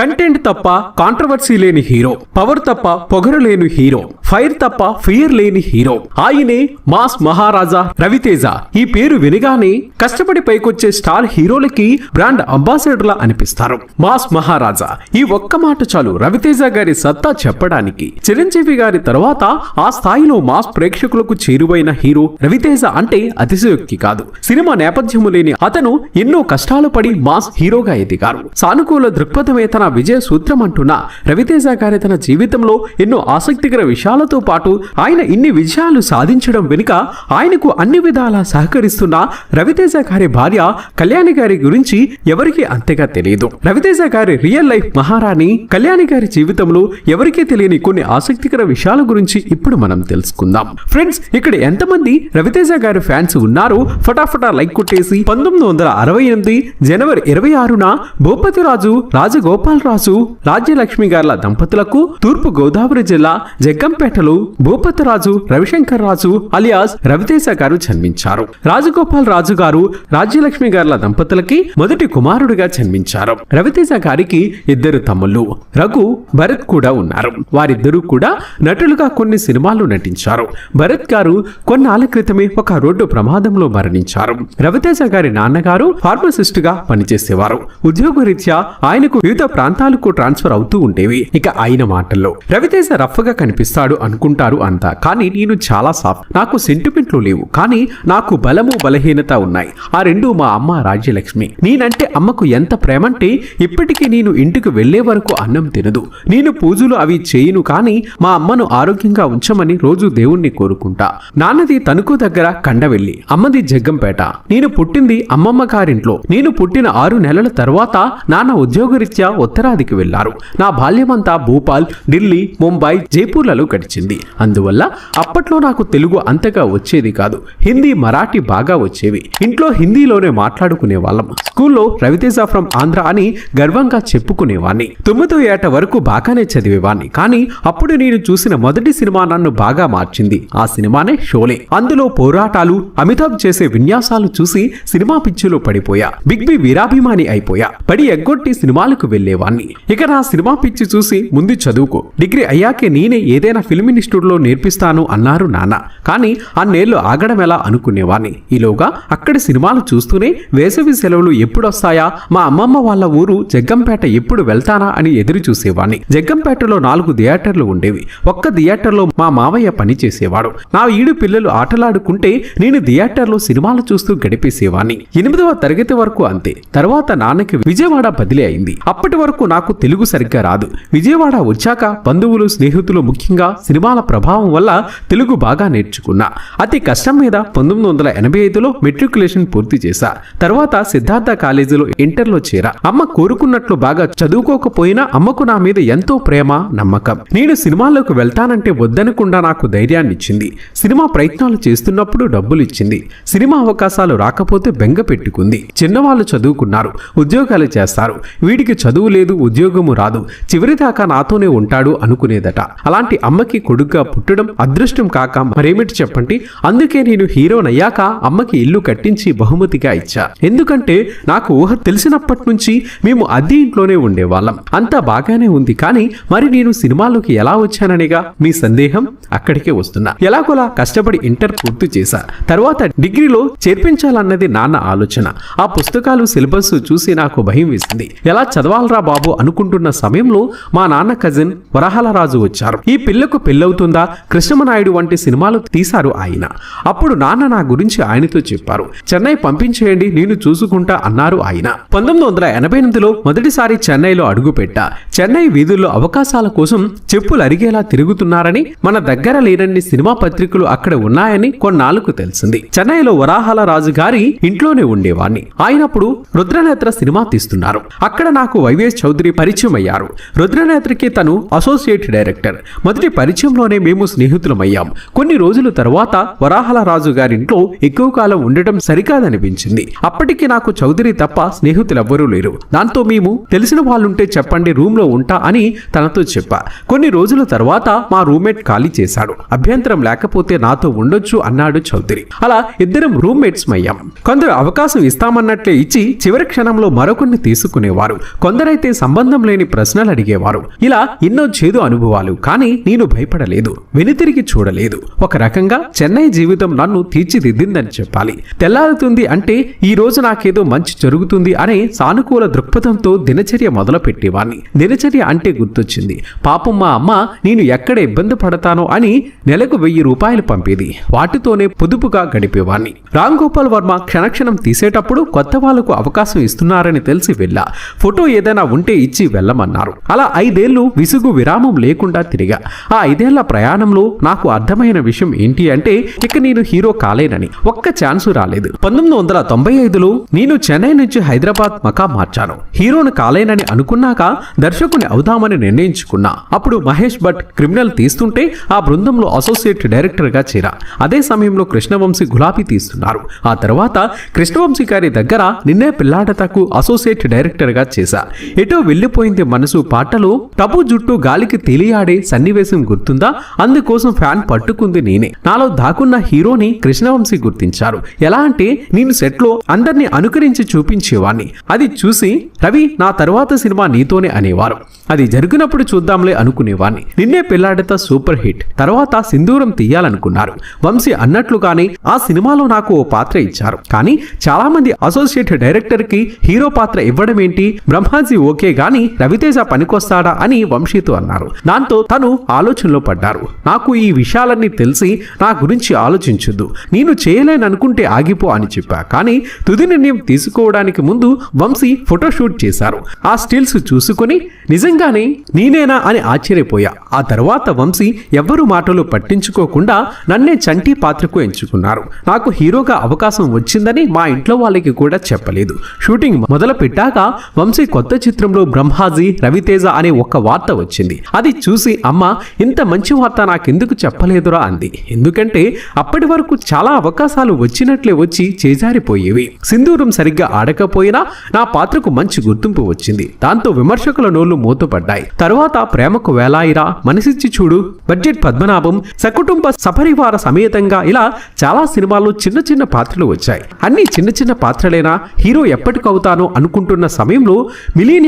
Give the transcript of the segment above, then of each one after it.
Content తప్ప controversy లేని hero power తప్ప పొగరు లేని హీరో ఫైర్ తప్ప ఫియర్ లేని హీరో ఆయనే మాస్ మహారాజా రవితేజ. ఈ పేరు వినగానే కష్టపడి పైకొచ్చే స్టార్ హీరోలకి బ్రాండ్ అంబాసిడర్లా అనిపిస్తారు. మాస్ మహారాజా ఈ ఒక్క మాట చాలు రవితేజ గారి సత్తా చెప్పడానికి. చిరంజీవి గారి తర్వాత ఆ స్థాయిలో మాస్ ప్రేక్షకులకు చేరువైన హీరో రవితేజ అంటే అతిశయోక్తి కాదు. సినిమా నేపథ్యము లేని అతను ఎన్నో కష్టాలు పడి మాస్ హీరోగా ఎదిగారు. సానుకూల దృక్పథమే తన విజయ సూత్రం అంటున్న రవితేజ గారి తన జీవితంలో ఎన్నో ఆసక్తికర విషయాలతో పాటు ఆయన ఇన్ని విజయాలు సాధించడం వెనుక ఆయనకు అన్ని విధాలా సహకరిస్తున్న రవితేజ గారి భార్య కళ్యాణి గారి గురించి ఎవరికీ అంతగా తెలియదు రవితేజ గారి రియల్ లైఫ్ మహారాణి కళ్యాణి గారి జీవితంలో ఎవరికీ తెలియని కొన్ని ఆసక్తికర విషయాల గురించి ఇప్పుడు మనం తెలుసుకుందాం. ఫ్రెండ్స్ ఇక్కడ ఎంతమంది రవితేజ గారి ఫ్యాన్స్ ఉన్నారో ఫటాఫటా లైక్ కొట్టేసి పంతొమ్మిది వందల అరవై ఎనిమిది జనవరి ఇరవై ఆరున భూపతి రాజు రాజు రాజ్యలక్ష్మి గార్ల దంపతులకు తూర్పు గోదావరి జిల్లా జగ్గంపేటలో భూపతి రాజు రవిశంకర్ రాజు అలియాస్ రవితేజ గారు జన్మించారు. రాజగోపాల్ రాజు గారు రాజ్యలక్ష్మి గార్ల దంపతులకి మొదటి కుమారుడిగా జన్మించారు. రవితేజ గారికి ఇద్దరు తమ్ముళ్ళు రఘు భరత్ కూడా ఉన్నారు. వారిద్దరూ కూడా నటులుగా కొన్ని సినిమాలు నటించారు. భరత్ గారు కొన్నాళ్ళ క్రితమే ఒక రోడ్డు ప్రమాదంలో మరణించారు. రవితేజ గారి నాన్నగారు ఫార్మసిస్ట్గా పనిచేసేవారు. ఉద్యోగరీత్యా ఆయనకు వివిధ ప్రాంతాలకు ట్రాన్స్ఫర్ అవుతూ ఉండేవి. ఇక ఆయన మాటల్లో రవితేజ రఫ్గా కనిపిస్తాడు అనుకుంటారు అంతా. కానీ నేను చాలా సాఫ్ట్. నాకు సెంటిమెంట్లు లేవు. కానీ నాకు బలము బలహీనత ఉన్నాయి. ఆ రెండు మా అమ్మ రాజ్యలక్ష్మి. నేనంటే అమ్మకు ఎంత ప్రేమంటే ఇప్పటికీ నేను ఇంటికి వెళ్ళే వరకు అన్నం తినదు. నేను పూజలు అవి చేయను. కానీ మా అమ్మను ఆరోగ్యంగా ఉంచమని రోజు దేవుణ్ణి కోరుకుంటా. నాన్నది తణుకు దగ్గర కండవెల్లి అమ్మది జగ్గంపేట. నేను పుట్టింది అమ్మమ్మ గారింట్లో. నేను పుట్టిన ఆరు నెలల తర్వాత నాన్న ఉద్యోగరీత్యా ఉత్తరాదికి వెళ్ళారు నా బాల్యమంతా భూపాల్ ఢిల్లీ ముంబై జైపూర్లలో గడిచింది. అందువల్ల అప్పట్లో నాకు తెలుగు అంతగా వచ్చేది కాదు. హిందీ మరాఠీ బాగా వచ్చేవి. ఇంట్లో హిందీలోనే మాట్లాడుకునే వాళ్ళం. స్కూల్లో రవితేజ ఫ్రమ్ ఆంధ్ర అని గర్వంగా చెప్పుకునేవాణ్ణి. తొమ్మిదో ఏట వరకు బాగానే చదివేవాణ్ణి. కానీ అప్పుడు నేను చూసిన మొదటి సినిమా నన్ను బాగా మార్చింది. ఆ సినిమానే షోలే. అందులో పోరాటాలు అమితాబ్ చేసే విన్యాసాలు చూసి సినిమా పిచ్చిలో పడిపోయా. బిగ్ బి వీరాభిమాని అయిపోయా. పడి ఎగ్గొట్టి సినిమాలకు వెళ్ళేవాణ్ణి ఇక నా సినిమా పిచ్చి చూసి ముందు చదువుకో. డిగ్రీ అయ్యాకే నేనే ఏదైనా ఫిల్మ్ ఇన్స్టిట్యూట్లో నేర్పిస్తాను అన్నారు నాన్న. కానీ అన్నేళ్ళు ఆగడం ఎలా అనుకునేవాణ్ణి. ఈలోగా అక్కడి సినిమాలు చూస్తూనే వేసవి సెలవులు ఎప్పుడొస్తాయా? మా అమ్మమ్మ వాళ్ళ ఊరు జగ్గంపేట ఎప్పుడు వెళ్తానా అని ఎదురు చూసేవాణ్ణి. జగ్గంపేటలో నాలుగు థియేటర్లు ఉండేవి. ఒక్క థియేటర్లో మా మావయ్య పని చేసేవాడు. నా ఈడు పిల్లలు ఆటలాడుకుంటే నేను థియేటర్లో సినిమాలు చూస్తూ గడిపేసేవాణ్ణి. ఎనిమిదవ తరగతి వరకు అంతే. తర్వాత నాన్నకి విజయవాడ బదిలీ అయింది. అప్పటి వరకు నాకు తెలుగు సరిగ్గా రాదు. విజయవాడ వచ్చాక బంధువులు స్నేహితులు ముఖ్యంగా సినిమాల ప్రభావం వల్ల తెలుగు బాగా నేర్చుకున్నా. అతి కష్టం మీద పంతొమ్మిది వందల ఎనభై ఐదులో మెట్రికులేషన్ పూర్తి చేశా. తర్వాత సిద్ధార్థ కాలేజీలో ఇంటర్లో చేరా. అమ్మ కోరుకున్నట్లు బాగా చదువుకోకపోయినా అమ్మకు నా మీద ఎంతో ప్రేమ నమ్మకం. నేను సినిమాల్లోకి వెళ్తానంటే వద్దనకుండా నాకు ధైర్యాన్ని ఇచ్చింది. సినిమా ప్రయత్నాలు చేస్తున్నప్పుడు డబ్బులు ఇచ్చింది. సినిమా అవకాశాలు రాకపోతే బెంగ పెట్టుకుంది. చిన్నవాళ్ళు చదువుకున్నారు ఉద్యోగాలు చేస్తారు. వీడికి చదువు లేదు ఉద్యోగము రాదు. చివరిదాకా నాతోనే ఉంటాడు అనుకునేదట. అలాంటి అమ్మకి కొడుగ్గా పుట్టడం అదృష్టం కాక మరేమిటి చెప్పండి? అందుకే నేను హీరోనయ్యాక అమ్మకి ఇల్లు కట్టించి బహుమతిగా ఇచ్చా. ఎందుకంటే నాకు ఊహ తెలిసినప్పటి నుంచి మేము అద్దె ఇంట్లోనే ఉండేవాళ్ళం. అంతా బాగానే ఉంది. కానీ మరి నేను సినిమాలోకి ఎలా వచ్చాననిగా మీ సందేహం అక్కడికే వస్తున్నా. ఎలాగోలా కష్టపడి ఇంటర్ పూర్తి చేశా. తర్వాత డిగ్రీలో చేర్పించాలన్నది నాన్న ఆలోచన. ఆ పుస్తకాలు సిలబస్ చూసి నాకు భయం వేసింది. ఎలా చదవాలరా బాబు అనుకుంటున్న సమయంలో మా నాన్న కజిన్ వరహలరాజు వచ్చారు. ఈ పిల్లకు పెళ్ళవుతుందా? కృష్ణమనాయుడు వంటి సినిమాలు తీశారు ఆయన. అప్పుడు నాన్న నా గురించి ఆయనతో చెప్పారు. చెన్నై పంపించేయండి నేను చూసుకుంటా అన్నారు ఆయన. పంతొమ్మిది వందల ఎనభై ఎనిమిదిలో మొదటిసారి చెన్నైలో అడుగుపెట్టా. చెన్నై వీధుల్లో అవకాశాల కోసం చెప్పులు అరిగేలా తిరుగుతున్నారని మన దగ్గర లేనన్ని సినిమా పత్రికలు అక్కడ ఉన్నాయని కొన్నాళ్ళకు తెలిసింది. చెన్నైలో వరాహాల రాజు గారి ఇంట్లోనే ఉండేవాణ్ణి. ఆయనప్పుడు రుద్రనేత్ర సినిమా తీస్తున్నారు. అక్కడ నాకు వైవిఎస్ చౌదరి పరిచయం అయ్యారు రుద్రనేత్రకి తను అసోసియేట్ డైరెక్టర్ మొదటి పరిచయంలోనే మేము స్నేహితులమయ్యాం. కొన్ని రోజుల తర్వాత వరాహల రాజు గారింట్లో ఎక్కువ కాలం ఉండటం సరికాదనిపించింది. అప్పటికి నాకు చౌదరి తప్ప స్నేహితులెవ్వరూ లేరు. దాంతో మేము తెలిసిన వాళ్ళుంటే చెప్పండి రూమ్లో ఉంటా అని తనతో చెప్పా. కొన్ని రోజుల తర్వాత మా రూమ్మేట్ ఖాళీ చేశాడు. అభ్యంతరం లేకపోతే నాతో ఉండొచ్చు అన్నాడు చౌదరి. అలా ఇద్దరం రూమ్మేట్స్ అయ్యాం కొందరు అవకాశం ఇస్తామన్నట్లే ఇచ్చి చివరి క్షణంలో మరొకరిని తీసుకునేవారు. కొందరైతే సంబంధం లేని ప్రశ్నలు అడిగేవారు. ఇలా ఎన్నో చేదు అనుభవాలు కానీ నేను భయపడలేదు వెనుతిరిగి చూడలేదు. ఒక రకంగా చెన్నై జీవితం నన్ను తీర్చిదిద్దిందని చెప్పాలి. తెల్లారుతుంది అంటే ఈ రోజు నాకేదో మంచి జరుగుతుంది అనే సానుకూల దృక్పథంతో దినచర్య మొదలు దినచర్య అంటే గుర్తొచ్చింది. పాపం మా అమ్మ నేను ఎక్కడ ఇబ్బంది పడతానో అని నెలకు వెయ్యి రూపాయలు పంపేది. వాటితోనే పొదుపుగా గడిపేవాణ్ణి. రామ్ గోపాల్ వర్మ క్షణక్షణం తీసేటప్పుడు కొత్త వాళ్ళకు అవకాశం ఇస్తున్నారని తెలిసి వెళ్ళా. ఫోటో ఏదైనా ఉంటే ఇచ్చి వెళ్ళమన్నారు. అలా ఐదేళ్ళు విసుగు విరామం లేకుండా తిరిగా. ఆ ఐదేళ్ళ ప్రయాణంలో నాకు అర్థమైన విషయం ఏంటి అంటే ఇక నేను హీరో కాలేనని. ఒక్క ఛాన్స్ రాలేదు. పంతొమ్మిది వందల తొంభై ఐదులో నేను చెన్నై నుంచి హైదరాబాద్ మకా మార్చాను. హీరోను కాలేనని అనుకున్నాక దర్శకుని అవుదామని నిర్ణయించుకున్నా. అప్పుడు మహేష్ భట్ క్రిమినల్ తీస్తుంటే ఆ బృందంలో అసోసియేట్ డైరెక్టర్గా చేరా. అదే సమయంలో కృష్ణవంశీ గులాబీ తీస్తున్నారు. ఆ తర్వాత కృష్ణవంశీ గారి దగ్గర నిన్నే పిల్లాడతకు అసోసియేట్ డైరెక్టర్గా చేశా. ఎటో వెళ్ళిపోయింది మనసు పాటలో టబు జుట్టు గాలికి తెలియాడే సన్నివేశం గుర్తుందా? అందుకోసం ఫ్యాన్ పట్టుకుంది నేనే. నాలో దాకున్న హీరోని కృష్ణవంశీ గుర్తించారు. ఎలా అంటే నేను సెట్లో అందరినీ అనుకరించి చూపించేవాణ్ణి. అది చూసి రవి నా తర్వాత సినిమా నీతోనే అనేవారు. అది జరిగినప్పుడు చూద్దాంలే అనుకునేవాణ్ణి. నిన్నే పెళ్ళాడత సూపర్ హిట్. తర్వాత సింధూరం తీయాలనుకున్నారు. వంశీ అన్నట్లుగానే ఆ సినిమాలో నాకు ఓ పాత్ర ఇచ్చారు. కానీ చాలా మంది అసోసియేట్ డైరెక్టర్కి హీరో పాత్ర ఇవ్వడం ఏంటి బ్రహ్మాజీ ఓకే గాని రవితేజ పనికొస్తాడా అని వంశీతో అన్నారు. దాంతో తను ఆలోచనలో పడ్డారు. నాకు ఈ విషయాలన్నీ తెలిసి నా గురించి ఆలోచించొద్దు. నేను చేయలేననుకుంటే ఆగిపో అని చెప్పా. కానీ తుది నిర్ణయం తీసుకోవడానికి ముందు వంశీ ఫోటోషూట్ చేశారు. ఆ స్టిల్స్ చూసుకొని నిజంగానే నేనేనా? అని ఆశ్చర్యపోయా. ఆ తర్వాత వంశీ ఎవ్వరు మాటలు పట్టించుకోకుండా నన్నే చంటి పాత్రకు ఎంచుకున్నారు. నాకు హీరోగా అవకాశం వచ్చిందని మా ఇంట్లో వాళ్ళకి కూడా చెప్పలేదు. షూటింగ్ మొదలు పెట్టాక వంశీ కొత్త చిత్రం చిత్రంలో బ్రహ్మాజీ రవితేజ అనే ఒక వార్త వచ్చింది. అది చూసి అమ్మ ఇంత మంచి వార్త నాకెందుకు చెప్పలేదురా అంది. ఎందుకంటే అప్పటి వరకు చాలా అవకాశాలు వచ్చినట్లే వచ్చి చేజారిపోయేవి. సింధూరం సరిగ్గా ఆడకపోయినా నా పాత్రకు మంచి గుర్తింపు వచ్చింది. దాంతో విమర్శకుల నోళ్ళు మూతపడ్డాయి. తరువాత ప్రేమకు వేలాయిరా మనసిచ్చి చూడు బడ్జెట్ పద్మనాభం సకుటుంబ సపరివార సమేతంగా ఇలా చాలా సినిమాల్లో చిన్న చిన్న పాత్రలు వచ్చాయి. అన్ని చిన్న చిన్న పాత్రలేనా హీరో ఎప్పటికవుతానో అనుకుంటున్న సమయంలో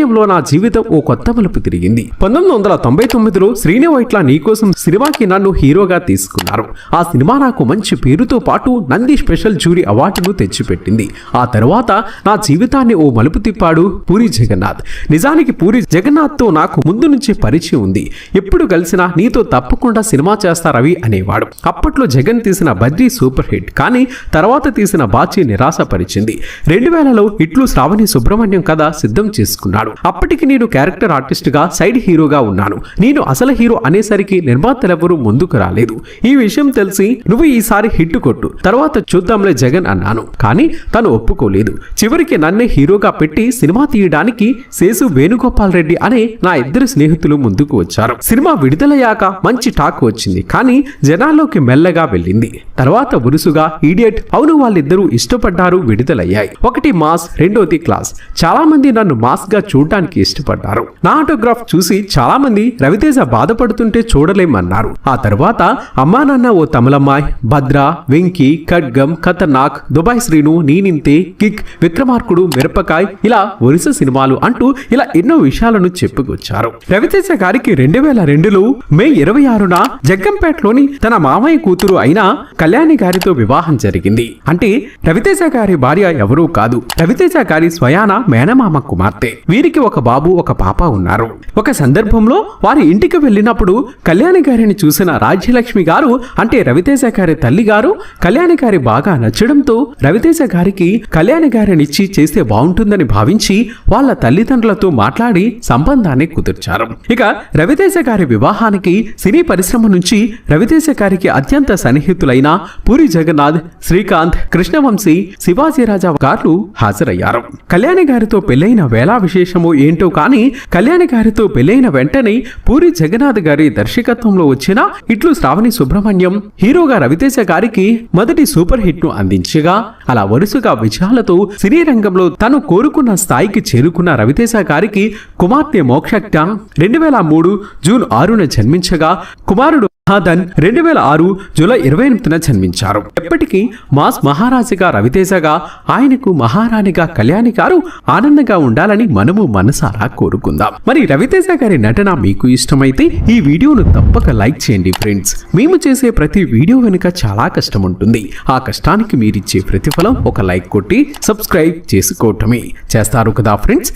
సమయంలో నా జీవితం ఓ కొత్త మలుపు తిరిగింది. పంతొమ్మిది వందల తొంభై తొమ్మిదిలో శ్రీని వైట్ల నీకోసం సినిమాకి నన్ను హీరోగా తీసుకున్నారు. ఆ సినిమా నాకు మంచి పేరుతో పాటు నంది స్పెషల్ జూరీ అవార్డును తెచ్చిపెట్టింది. ఆ తర్వాత నా జీవితాన్ని ఓ మలుపు తిప్పాడు పూరి జగన్నాథ్. నిజానికి పూరి జగన్నాథ్తో నాకు ముందు నుంచి పరిచయం ఉంది. ఎప్పుడు కలిసినా నీతో తప్పకుండా సినిమా చేస్తా రవి అనేవాడు. అప్పట్లో జగన్ తీసిన బద్రీ సూపర్ హిట్ కానీ తర్వాత తీసిన బాచి నిరాశపరిచింది. రెండు వేలలో ఇట్లు శ్రావణి సుబ్రహ్మణ్యం కథ సిద్ధం చేసుకున్నాడు. అప్పటికి నేను క్యారెక్టర్ ఆర్టిస్ట్గా సైడ్ హీరోగా ఉన్నాను. నేను అసలు హీరో అనేసరికి నిర్మాతలెవరూ ముందుకు రాలేదు. ఈ విషయం తెలిసి నువ్వు ఈసారి హిట్ కొట్టు. తర్వాత చూద్దాంలే జగన్ అన్నాను. కానీ తను ఒప్పుకోలేదు. చివరికి నన్నే హీరోగా పెట్టి సినిమా తీయడానికి శేసు వేణుగోపాల్ రెడ్డి అనే నా ఇద్దరు స్నేహితులు ముందుకు వచ్చారు. సినిమా విడుదలయ్యాక మంచి టాక్ వచ్చింది. కానీ జనాల్లోకి మెల్లగా వెళ్ళింది. తర్వాత వరుసగా ఈడియట్ అవును వాళ్ళిద్దరూ ఇష్టపడ్డారు విడుదలయ్యాయి. ఒకటి మాస్ రెండోది క్లాస్. చాలా మంది నన్ను మాస్గా చూడడానికి ఇష్టపడ్డారు. నా ఆటోగ్రాఫ్ చూసి చాలా మంది రవితేజ బాధపడుతుంటే చూడలేమన్నారు. ఆ తర్వాత అమ్మా నాన్న ఓ తమిళమ్మాయ్ భద్ర వెంకి ఖడ్గం ఖతర్నాక్ దుబాయ్ శ్రీను నీనింతే కిక్ విక్రమార్కుడు మిరపకాయ్ ఇలా ఒరిస సినిమాలు అంటూ ఇలా ఎన్నో విషయాలను చెప్పుకొచ్చారు. రవితేజ గారికి రెండు వేల రెండులో మే ఇరవై ఆరున జగ్గంపేటలోని తన మామయ్య కూతురు అయిన కళ్యాణి గారితో వివాహం జరిగింది. అంటే రవితేజ గారి భార్య ఎవరూ కాదు. రవితేజ గారి స్వయాన మేనమామ కుమార్తె. వీరికి ఒక బాబు ఒక పాప ఉన్నారు. ఒక సందర్భంలో వారి ఇంటికి వెళ్ళినప్పుడు కళ్యాణి గారిని చూసిన రాజ్యలక్ష్మి గారు అంటే రవితేజ గారి తల్లి గారు కళ్యాణి గారి బాగా నచ్చడంతో రవితేజ గారికి కళ్యాణి గారినిచ్చి చేస్తే బాగుంటుందని భావించి వాళ్ళ తల్లిదండ్రులతో మాట్లాడి సంబంధాన్ని కుదుర్చారు. ఇక రవితేజ గారి వివాహానికి సినీ పరిశ్రమ నుంచి రవితేజ గారికి అత్యంత సన్నిహితులైన పూరి జగన్నాథ్ శ్రీకాంత్ కృష్ణవంశీ శివాజీరాజా గారు హాజరయ్యారు. కళ్యాణి గారితో పెళ్ళైన వేళా విశేషము ఏంటో కానీ కళ్యాణి గారితో పెళ్ళైన వెంటనే పూరి జగన్నాథ్ గారి దర్శకత్వంలో వచ్చిన ఇట్లు శ్రావణి సుబ్రహ్మణ్యం హీరోగా రవితేజ గారికి మొదటి సూపర్ హిట్ను అందించగా అలా వరుసగా విజయాలతో సినీ రంగంలో తను కోరుకున్న స్థాయికి చేరుకున్న రవితేజ గారికి కుమార్తె మోక్షక్ట రెండు వేల మూడు జూన్ ఆరున జన్మించగా కుమారుడు మహాదన్ రెండు వేల ఆరు జూలై ఇరవై ఎనిమిదిన జన్మించారు. ఎప్పటికీ మాస్ మహారాజుగా రవితేజగా ఆయనకు మహారాణిగా కళ్యాణి గారు ఆనందంగా ఉండాలని మనము మనసారా కోరుకుందాం. మరి రవితేజ గారి నటన మీకు ఇష్టమైతే ఈ వీడియోను తప్పక లైక్ చేయండి ఫ్రెండ్స్. మేము చేసే ప్రతి వీడియో వెనుక చాలా కష్టం ఉంటుంది. ఆ కష్టానికి మీరిచ్చే ప్రతిఫలం ఒక లైక్ కొట్టి సబ్స్క్రైబ్ చేసుకోవటమే. చేస్తారు కదా ఫ్రెండ్స్?